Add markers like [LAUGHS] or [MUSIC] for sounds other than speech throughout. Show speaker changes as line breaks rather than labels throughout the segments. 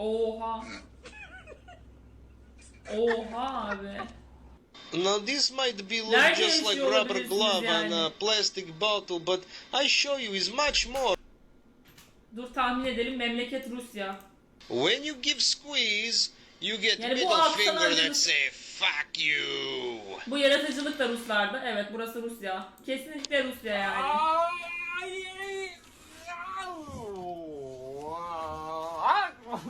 Oha. Oha abi.
Now this might be look
Nerede
just like
yaşıyor
rubber
olabilirsiniz
glove and
yani?
a plastic bottle, but I show you is much more.
Dur tahmin edelim memleket Rusya.
When you give squeeze, you get
Yani bu
middle finger
acılı-
that say fuck you.
Bu yaratıcılık da Ruslarda. Evet burası Rusya. Kesinlikle Rusya yani. Adamın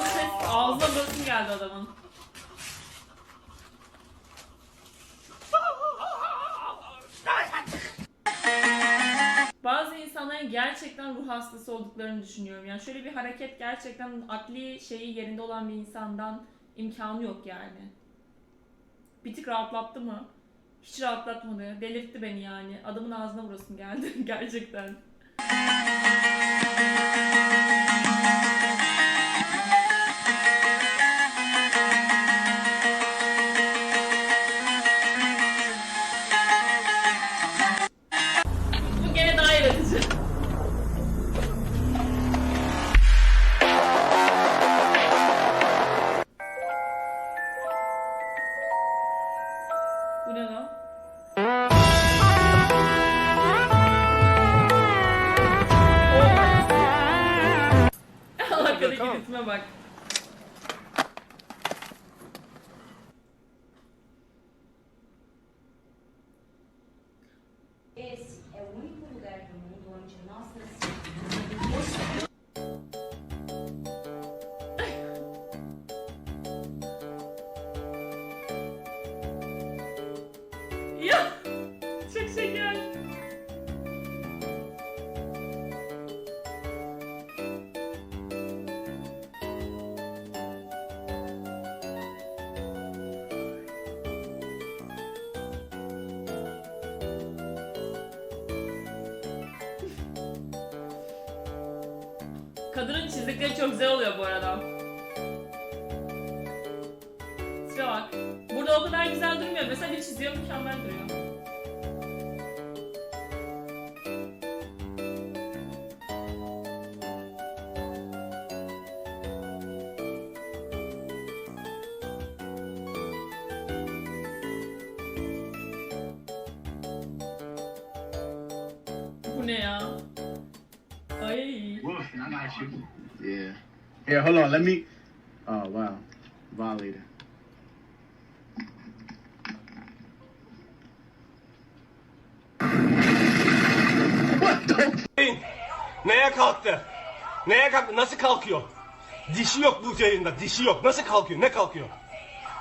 ses ağzına bırakın geldi adamın. Gerçekten ruh hastası olduklarını düşünüyorum. Yani şöyle bir hareket gerçekten akli şeyi yerinde olan bir insandan imkanı yok yani. Bir tık rahatlattı mı? Hiç rahatlatmadı. Delirtti beni yani. Adamın ağzına vurasım geldi [LAUGHS] gerçekten. Bu ne lan? Arkadaki ritme bak.
Esse é o único lugar do mundo onde nossas
Kadının çizdikleri çok güzel oluyor bu arada. Tipe bak. Burada o kadar güzel durmuyor. Mesela bir çiziyor mükemmel duruyor. Ne ya?
Got you.
Yeah. Here, hold on. Let me. Oh wow, violator.
Neye kalktı? Neye kalktı? Nasıl kalkıyor? Dişi yok bu yayında. Dişi yok. Nasıl kalkıyor? Ne kalkıyor?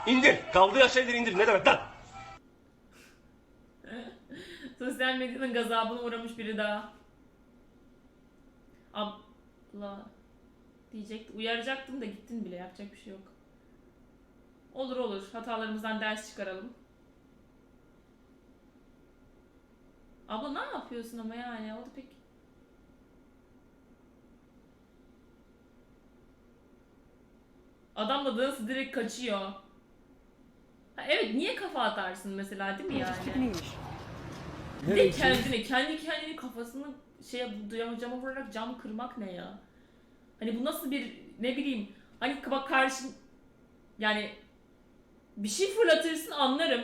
İndir. Kaldığı şeyleri indir. Ne demek lan?
Sosyal medyanın gazabına uğramış biri daha. Abla diyecekti. Uyaracaktım da gittin bile yapacak bir şey yok. Olur olur. Hatalarımızdan ders çıkaralım. Abla ne yapıyorsun ama yani? O da pek... Adam da nasıl direkt kaçıyor. Ha, evet niye kafa atarsın mesela değil mi yani? Bir de kendini, kendi kendini kafasını şeye duyama cama vurarak cam kırmak ne ya? Hani bu nasıl bir ne bileyim hani bak karşı yani bir şey fırlatırsın anlarım.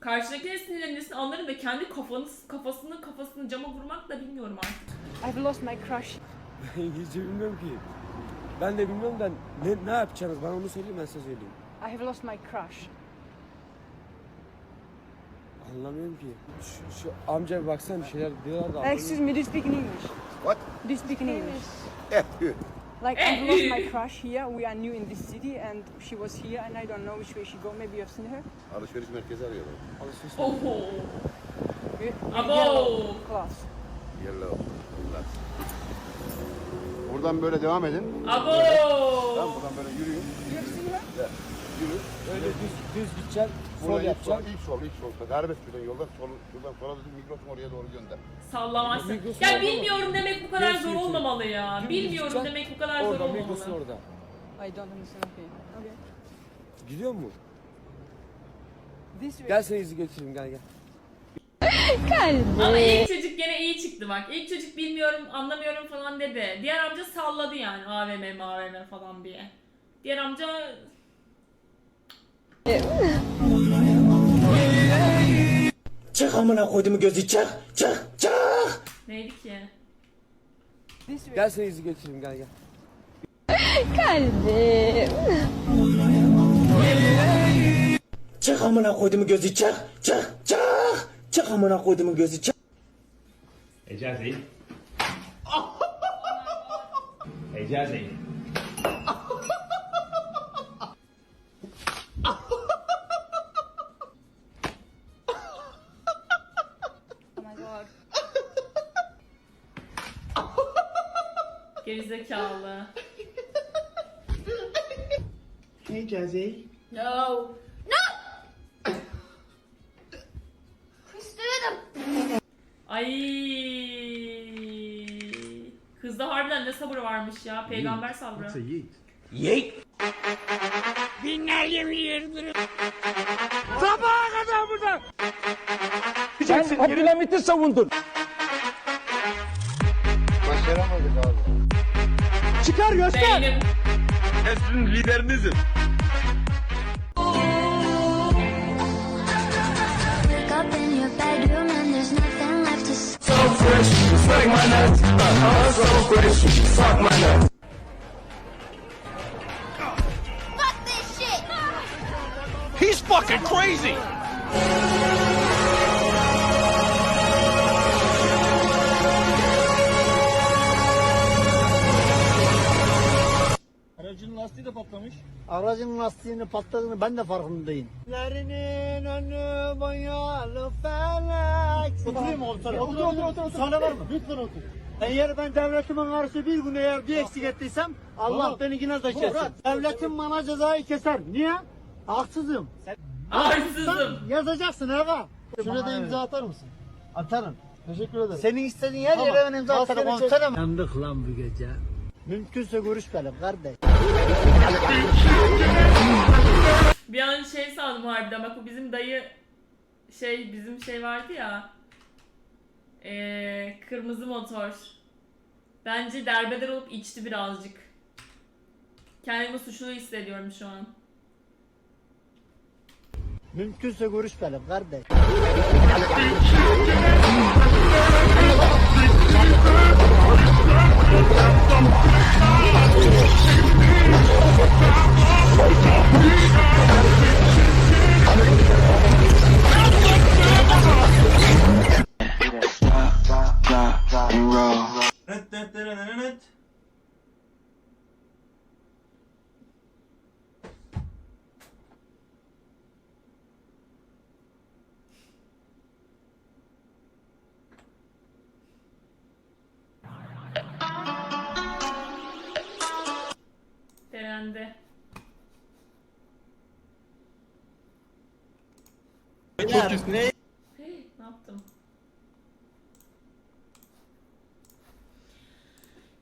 Karşındakine sinirlenirsin anlarım da kendi kafanı kafasını kafasını cama vurmak da bilmiyorum artık.
I've lost my crush. [LAUGHS]
İngilizce bilmiyorum ki. Ben de bilmiyorum da ne, ne yapacaksınız bana onu söyleyin ben size söyleyeyim.
I have lost my crush.
Anlamıyorum ki. Şu, şu amca bir baksana bir şeyler diyorlar da.
Excuse me, do you speak in English?
What?
Do you speak in English?
Yeah, good.
Like I've lost my crush here. We are new in this city, and she was here, and I don't know which way she go. Maybe you've seen her.
Alışveriş merkezi arıyorlar.
Alışveriş
Oho.
Ye-
Abo.
Yellow cloth.
Yellow. Glass. Buradan böyle devam edin.
Abo.
Tamam buradan böyle yürüyün.
You have seen her?
Yürü. Öyle düz düz gideceksin. Sol
Sol
yapacaksın.
ilk sol, ilk sol. Serbest şuradan yoldan sol, şuradan sola dedim mikrofon oraya doğru gönder.
Sallamazsın.
Migros
Ya
orada mı?
bilmiyorum demek bu kadar
Gerisi
zor olmamalı ya.
Dümdüz
Bilmiyorum
gideceksin.
demek bu kadar zor
Orada Migros'un
olmamalı.
orada.
I don't understand. Okay. Okay.
Gidiyor mu?
This way.
Gel seni izi götüreyim gel gel. [LAUGHS]
Ama ilk çocuk gene iyi çıktı bak. İlk çocuk bilmiyorum, anlamıyorum falan dedi. Diğer amca salladı yani AVM, AVM falan diye. Diğer amca
Çık amına koydum gözü çık çık çık.
neydi ki?
Gel seni izi götüreyim gel gel.
Çık amına koydum gözü çık çık çık. Çık amına koydum gözü çık.
Hicazi.
Oh
Gerizekalı.
Hicazi.
No. Ay. Kızda harbiden ne sabır varmış ya. Peygamber sabrı.
Yeet.
Sen Abdülhamit'i savundun.
Başaramadık abi.
Çıkar göster.
Beynim.
Sizin liderinizim.
Wake up in
patlamış.
Aracın lastiğinin patladığını ben de farkındayım. Lerinin önü boyalı felek. Oturayım otur? Otur otur otur. otur. Sana var mı? Lütfen otur. Eğer ben devletimin karşı bir gün eğer bir eksik ettiysem Allah beni yine de keser. Devletim bana cezayı keser. Niye? Haksızım.
Arsızım.
Yazacaksın Eva. Şurada da imza atar mısın? Atarım. Teşekkür ederim. Senin istediğin her yere ben imza atarım. Komiserim. Yandık lan bu gece. Mümkünse görüşmeyelim kardeş.
An sandım harbiden bak bu bizim dayı şey bizim şey vardı ya ee, kırmızı motor. Bence derbeder olup içti birazcık. Kendimi suçlu hissediyorum şu an.
Mümkünse görüşmeyelim kardeş.
and roll. Hey, ne yaptım?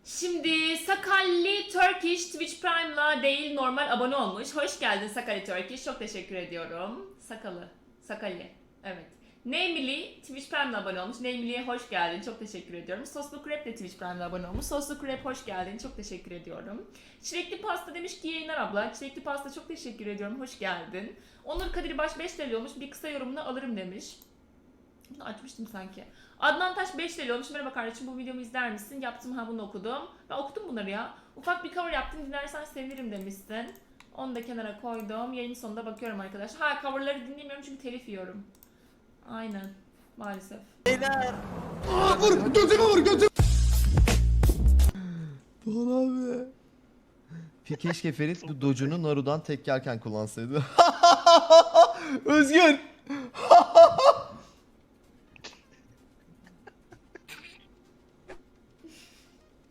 Şimdi Sakalli Turkish Twitch Prime'la değil normal abone olmuş. Hoş geldin Sakalli Turkish. Çok teşekkür ediyorum. Sakalı. Sakalli. Evet. Namely Twitch Prime'la abone olmuş. Namely'ye hoş geldin. Çok teşekkür ediyorum. Soslu Krep de Twitch Prime'la abone olmuş. Soslu Krep hoş geldin. Çok teşekkür ediyorum. Çilekli Pasta demiş ki yayınlar abla. Çilekli Pasta çok teşekkür ediyorum. Hoş geldin. Onur Kadir Baş 5 TL olmuş. Bir kısa yorumunu alırım demiş. Bunu açmıştım sanki. Adnan Taş 5 TL olmuş. Merhaba kardeşim bu videomu izler misin? Yaptım ha bunu okudum. Ben okudum bunları ya. Ufak bir cover yaptım dinlersen sevinirim demişsin. Onu da kenara koydum. Yayın sonunda bakıyorum arkadaşlar. Ha coverları dinlemiyorum çünkü telif yiyorum. Aynen. Maalesef.
Doğan abi.
Keşke Ferit bu docunu Naru'dan tek yerken kullansaydı. [LAUGHS] Özgür.